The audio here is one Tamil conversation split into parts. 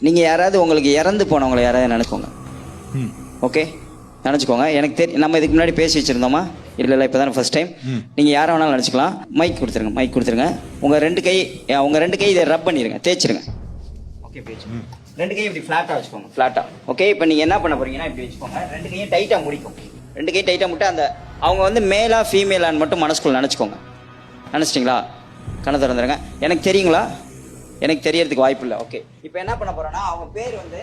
நீங்க யாராவது உங்களுக்கு இறந்து போனவங்களை யாராவது நினைக்கோங்க. ஓகே நினச்சிக்கோங்க. எனக்கு தெரி நம்ம இதுக்கு முன்னாடி பேசி வச்சிருந்தோமா? இல்லை இல்லை இப்போ தானே ஃபஸ்ட் டைம் நீங்கள் யாரை வேணாலும் நினச்சிக்கலாம். மைக் கொடுத்துருங்க மைக் கொடுத்துருங்க. உங்கள் ரெண்டு கை அஹ், உங்க ரெண்டு கை இதை ரப் பண்ணிடுங்க தேய்ச்சிருங்க. ஓகே வச்சுக்கோங்க ரெண்டு கையும் இப்படி ஃப்ளாட்டாக வச்சுக்கோங்க ஃப்ளாட்டாக ஓகே இப்போ நீங்கள் என்ன பண்ண போறீங்கன்னா இப்படி வச்சுக்கோங்க. ரெண்டு கையும் டைட்டாக முடிக்கும். ரெண்டு கையும் டைட்டாக முட்டு அந்த அவங்க வந்து மேலா ஃபீமேலான்னு மட்டும் மனசுக்குள்ள நினச்சிக்கோங்க. நினச்சிட்டிங்களா? கண்ணை திறந்துருங்க. எனக்கு தெரியுங்களா? எனக்கு தெரியறதுக்கு வாய்ப்பு இல்லை ஓகே இப்போ என்ன பண்ண போறோம்னா அவங்க பேர் வந்து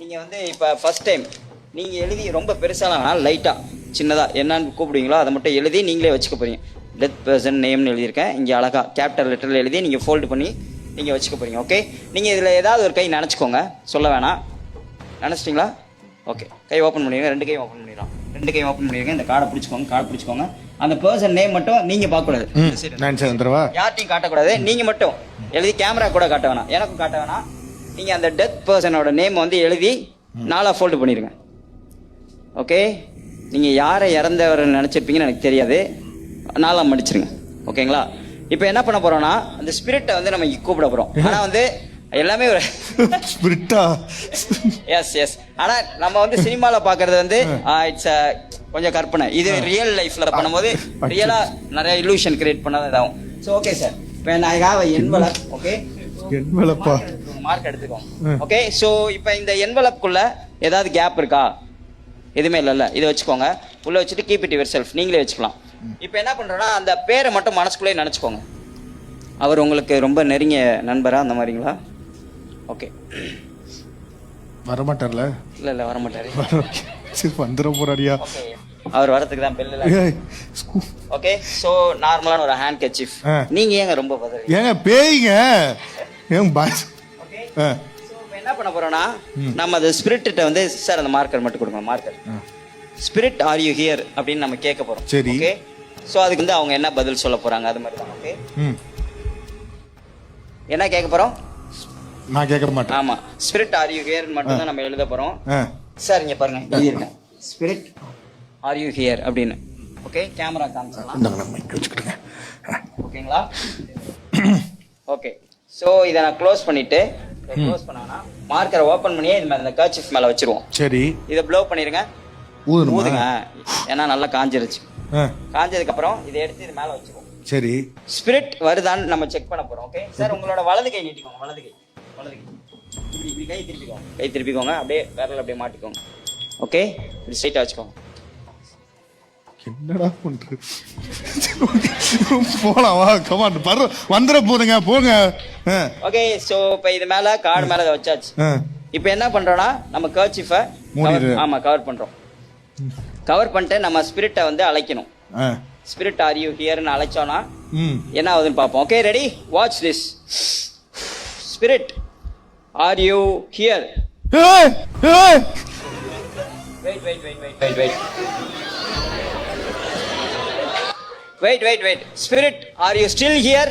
நீங்கள் வந்து இப்போ ஃபர்ஸ்ட் டைம் நீங்கள் எழுதி ரொம்ப பெருசாலாம் வேணாம் லைட்டாக சின்னதாக என்னன்னு கூப்பிடுவீங்களோ அதை மட்டும் எழுதி நீங்களே வச்சுக்க போறீங்க. டெத் பர்சன் நேம்னு எழுதியிருக்கேன். இங்கே அழகா கேப்டர் லெட்டரில் எழுதி நீங்கள் ஃபோல்டு பண்ணி நீங்கள் வச்சுக்க போகிறீங்க ஓகே நீங்கள் இதில் ஏதாவது ஒரு கை நினச்சிக்கோங்க. சொல்ல வேணாம். நினச்சிட்டிங்களா? ஓகே கை ஓப்பன் பண்ணிடுங்க. ரெண்டு கையும் ஓப்பன் பண்ணிடலாம். ரெண்டு கையும் ஓப்பன் பண்ணிடுங்க. இந்த கார்டை பிடிச்சிக்கோங்க கார்டு பிடிச்சிக்கோங்க. அந்த பர்சன் நேம் மட்டும் நீங்கள் பார்க்கக்கூடாது. நான் சேர்ந்துருவா யார்ட்டையும் காட்டக்கூடாது நீங்க மட்டும். எழுதி கேமரா கூட காட்ட வேணாம். எனக்கும் காட்ட வேணாம். நீங்க அந்த டெத் பர்சனோட நேம் வந்து எழுதி நாலா ஃபோல்டு பண்ணிடுங்க ஓகே நீங்க யாரை இறந்தவர் நினைச்சிருப்பீங்கன்னு எனக்கு தெரியாது. நாலா மடிச்சிருங்க ஓகேங்களா இப்போ என்ன பண்ண போறோம்னா அந்த ஸ்பிரிட்டை வந்து நம்ம கூப்பிட போறோம். ஆனா வந்து எல்லாமே ஒரு ஸ்பிரிட்டா? எஸ் எஸ் ஆனா நம்ம வந்து சினிமால பாக்குறது வந்து இட்ஸ் கொஞ்சம் கற்பனை. இது ரியல் லைஃப்ல பண்ணும்போது ரியலா நிறைய illusion கிரியேட் பண்ணாதான் இதாகும். ஸோ ஓகே சார் இப்போ நான் ஹாவ் என்வலப் ஓகே என்வலப்பா மார்க் எடுத்துக்கோங்க ஓகே ஸோ இப்போ இந்த என்வலப்குள்ள ஏதாவது கேப் இருக்கா? எதுவுமே இல்லைல்ல இதை வச்சுக்கோங்க. உள்ள வச்சுட்டு கீப் இட் யுவர் செல்ஃப் நீங்களே வச்சுக்கலாம். இப்போ என்ன பண்றோம்னா அந்த பேரை மட்டும் மனசுக்குள்ளே நினச்சிக்கோங்க. அவர் உங்களுக்கு ரொம்ப நெருங்கிய நண்பரா அந்த மாதிரிங்களா? ஓகே. வரமாட்டார்ல? இல்லை இல்லை வரமாட்டாரு. வர சரி வந்துட போறாடியா அவர் வரதுக்கு தான் பெல்ல ஓகே சோ நார்மலான ஒரு ஹேண்ட் கச்சிஃப். நீங்க ஏங்க ரொம்ப பதறீங்க ஏங்க பேய்ங்க. சோ இப்போ என்ன பண்ண போறோம்னா நம்ம அந்த ஸ்பிரிட்ட வந்து சார் அந்த மார்க்கர் மட்டும் கொடுங்க marker spirit are you here அப்படின்னு நம்ம கேட்க போறோம். சரி. ஓகே. சோ அதுக்கு வந்து அவங்க என்ன பதில் சொல்ல போறாங்க அது மாதிரி தான் ஓகே. ம். என்ன கேட்க போறோம்? நான் கேட்க மாட்டேன். ஆமா. ஸ்பிரிட் ஆர் யூ ஹியர் மட்டும் தான் நம்ம எழுத போறோம். சார் இங்க பாருங்க எழுதிருக்கேன் ஸ்பிரிட் ஆர் யூ ஹியர் அப்படின்னு. ஓகே கேமரா காமிச்சிடலாம். வச்சுக்கிடுங்க. ஓகேங்களா ஓகே ஸோ இதை நான் க்ளோஸ் பண்ணிட்டு க்ளோஸ் பண்ணானா மார்க்கரை ஓப்பன் பண்ணியே இது மேல இந்த கர்ச்சிஃப் மேலே வச்சிருவோம். சரி. இதை ப்ளோ பண்ணிருங்க. ஊதுணுமா? ஊதுங்க. ஏன்னா நல்லா காஞ்சிருச்சு. ஆ. காஞ்சதுக்கு அப்புறம் இதை எடுத்து இது மேலே வச்சிருவோம். சரி. ஸ்பிரிட் வருதான்னு நம்ம செக் பண்ண போறோம் ஓகே சார் உங்களோட வலது கை நீட்டிக்கோங்க வலது கை. இப்படி இப்படி கை திருப்பிக்கோங்க. கை திருப்பிக்கோங்க அப்படியே விரல் அப்படியே மாட்டிக்கோங்க. ஓகே இப்படி ஸ்ட்ரைட்டாக வச்சுக்கோங்க. என்னடா பண்றது? போலாம் வா கமான் வர வந்துட போதுங்க போங்க. ஓகே ஸோ இப்போ இது மேலே கார்டு மேலே வச்சாச்சு. இப்போ என்ன பண்றோம்னா நம்ம கர்ச்சிஃபை. ஆமா கவர் பண்றோம். கவர் பண்ணிட்டு நம்ம ஸ்பிரிட்டை வந்து அழைக்கணும். ஸ்பிரிட் ஆர் யூ ஹியர்னு அழைச்சோம்னா ம். என்ன ஆகுதுன்னு பார்ப்போம். Okay ready watch this spirit Are you here? Hey! Hey! Wait, wait, wait, wait, wait, wait. Wait, wait, wait. Spirit, are you still here?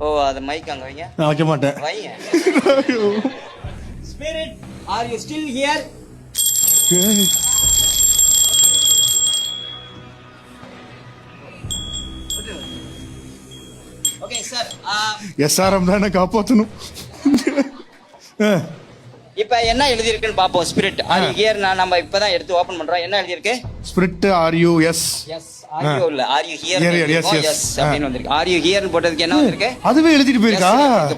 ஓ அது மைக் அங்க வைங்க நான் வைக்க மாட்டேன் வைங்க spirit are you still here SRM தான் என்ன காப்பாற்றணும் இப்போ என்ன எழுதியிருக்குன்னு பார்ப்போம் ஸ்பிரிட் ஆர் ஹியர் நான் நம்ம இப்பதான் எடுத்து ஓபன் பண்றோம். என்ன எழுதியிருக்கு? Spirit are you yes yes are you இல்ல are you here yes. Yes அப்படின்னு வந்திருக்கு. ஆர் யூ ஹியர்னு போட்டதுக்கு என்ன வந்திருக்கு? அதுவே எழுதிட்டு போயிருக்கா?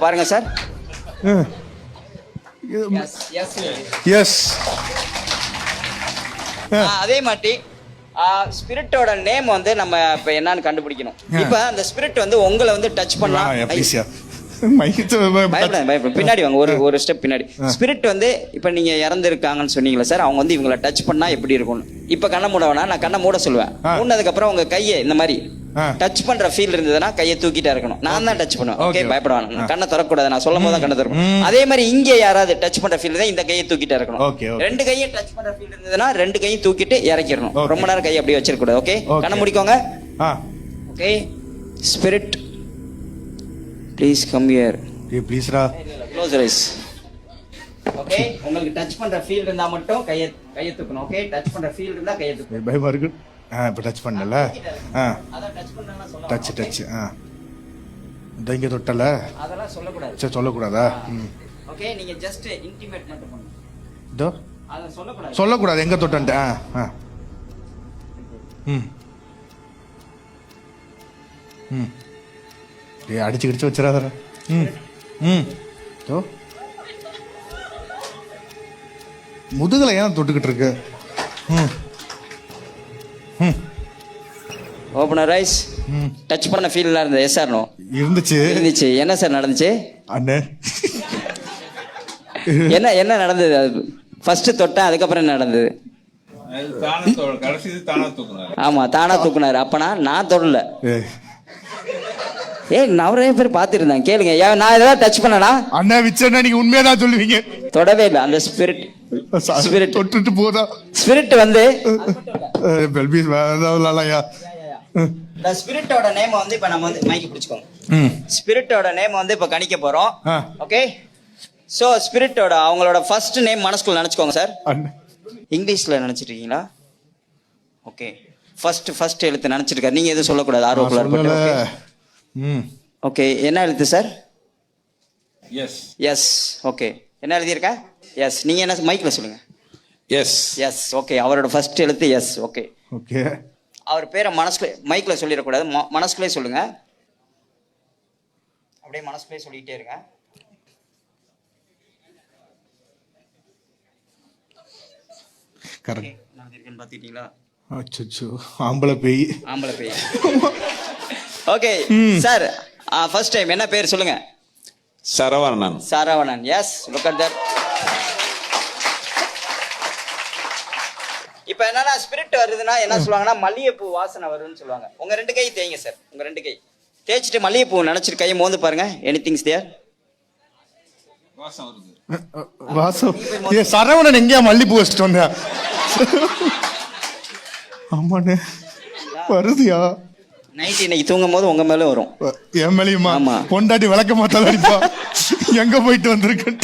பாருங்க சார் எஸ் எஸ் எஸ் அதே மாதிரி ஸ்பிரிட்டோட நேம் வந்து நம்ம இப்ப என்னன்னு கண்டுபிடிக்கணும். இப்ப அந்த ஸ்பிரிட் வந்து உங்களை வந்து டச் பண்ணா ப்ளீஸ்யா மைக்கத்தை பயப்படாத பயப்பட பின்னாடி வாங்க ஒரு ஒரு ஸ்டெப் பின்னாடி. ஸ்பிரிட் வந்து இப்ப நீங்க இறந்துருக்காங்கன்னு சொன்னீங்களா சார் அவங்க வந்து இவங்கள டச் பண்ணா எப்படி இருக்கும் இப்ப கண்ணை மூட வேணாம் நான் கண்ணை மூட சொல்லுவேன். ஆ. மூடினதுக்கு அப்புறம் உங்க கையை இந்த மாதிரி. டச் பண்ற ஃபீல் இருந்ததுன்னா கையை தூக்கிட்டே இருக்கணும். நான் தான் டச் பண்ணுவேன். ஓகே. பயப்பட கண்ணை திறக்கூடாது நான் சொல்லும் போது தான் கண்ணை. திறக்கணும் அதே மாதிரி இங்க யாராவது டச் பண்ற ஃபீல் இருந்தா இந்த கையை தூக்கிட்டே இருக்கணும். ரெண்டு கையும் டச் பண்ற ஃபீல் இருந்ததுன்னா ரெண்டு கையும் தூக்கிட்டு இறக்கிடணும். ரொம்ப நேரம் கையை அப்படியே வச்சிருக்க கூடாது ஓகே. கண்ணை முடிக்கோங்க. Okay spirit please come here ஏ ப்ளீஸ்ரா க்ளோஸ் ஐஸ் ஓகே உங்களுக்கு டச் பண்ற ஃபீல் இருந்தா மட்டும் கைய கைய தூக்கணும் ஓகே டச் பண்ற ஃபீல் இருந்தா கைய தூக்கணும். பயமா இருக்கு. ஆ இப்போ டச் பண்ணல. ஆ. டச் டச் ஆ. இந்த இங்க தொட்டல. அதெல்லாம் சொல்லக்கூடாது. சரி சொல்லக்கூடாதா? ம். ஓகே நீங்க ஜஸ்ட் இன்டிமேட் மட்டும் பண்ணுங்க. இதோ. அதை சொல்லக்கூடாது. சொல்லக்கூடாது எங்க தொட்டன்ட்டு. ஆ ஆ. ம். ம். டேய் அடிச்சு கிடிச்சு வச்சிடாதடா. ம் ம். இதோ. முதுகலை ஏன் தொட்டுக்கிட்டு இருக்கு? ம். ஓப்பனர் ரைஸ் டச் பண்ண ஃபீல்லாம் இருந்தது. எஸ் சார் நோ இருந்துச்சு. இருந்துச்சு. என்ன சார் நடந்துச்சு? அண்ணே. என்ன என்ன நடந்தது? அது ஃபர்ஸ்ட் தொட்டேன் அதுக்கப்புறம் என்ன நடந்தது? ஆமா தானா தூக்குனாரு. அப்பனா நான் தொடல. ஏய், ஏய் நிறைய பேர் பார்த்துருந்தேன். கேளுங்க. ஏன் நான் ஏதாவது டச் பண்ணனா? அண்ணா விச்சண்ணா நீங்க உண்மையதான் சொல்லுவீங்க. தொடவே இல்லை. அந்த ஸ்பிரிட் Spirit. தொட்டுட்டு போதா? ஸ்பிரிட் வந்து பெல்பீஸ் வேலையா இந்த ஸ்பிரிட்டோட நேம் வந்து இப்போ நம்ம வந்து மைக்கு பிடிச்சிக்கோங்க. ஸ்பிரிட்டோட நேம் வந்து இப்போ கணிக்க போறோம். ஓகே ஸோ ஸ்பிரிட்டோட அவங்களோட ஃபர்ஸ்ட் நேம் மனசுக்குள்ள நினச்சிக்கோங்க சார் இங்கிலீஷில் நினச்சிட்டு இருக்கீங்களா ஓகே ஃபர்ஸ்ட் ஃபர்ஸ்ட் எழுத்து நினச்சிருக்காரு. நீங்கள் எதுவும் சொல்லக்கூடாது. ஆர்வக்குள்ள ஓகே என்ன எழுத்து சார் எஸ் எஸ் ஓகே என்ன எழுதியிருக்கா? எஸ் நீங்கள் என்ன மைக்கில் சொல்லுங்கள் எஸ் எஸ் ஓகே அவரோட ஃபர்ஸ்ட் எழுத்து எஸ் ஓகே ஓகே அவர் பேரை மனசுல மைக்கில் சொல்லிடக்கூடாது. ம- மனசுக்குள்ளே சொல்லுங்க. அப்படியே மனசுக்குள்ளே சொல்லிக்கிட்டே இருங்க. கரெக்ட் பார்த்துக்கிட்டீங்களா? அச்சோ ஆம்பளை பேய். ஆம்பளை பையன் ஓகே சார் ஃபர்ஸ்ட் டைம் என்ன பேர் சொல்லுங்க? Saravanan. Saravanan. Yes look at that இப்போ என்னன்னா ஸ்பிரிட் வருதுன்னா என்ன சொல்லுவாங்கன்னா மல்லிகைப்பூ வாசனை வருதுன்னு சொல்லுவாங்க. உங்க ரெண்டு கை தேய்ங்க சார் உங்க ரெண்டு கை. தேய்ச்சிட்டு மல்லிகைப்பூ நினைச்சிட்டு கையை மோந்து பாருங்க. எனி திங்ஸ் தேர் வாசம் வருது. வாசம். ஏ சரவணன் எங்கேயா மல்லிப்பூ வச்சுட்டு வந்தேன் ஆமாண்ணே வருதியா? நைட் இன்னைக்கு தூங்கும் போது உங்க மேல வரும். என் மேலேயுமா. பொண்டாட்டி விளக்க அடிப்பா. எங்க போயிட்டு வந்திருக்கேன்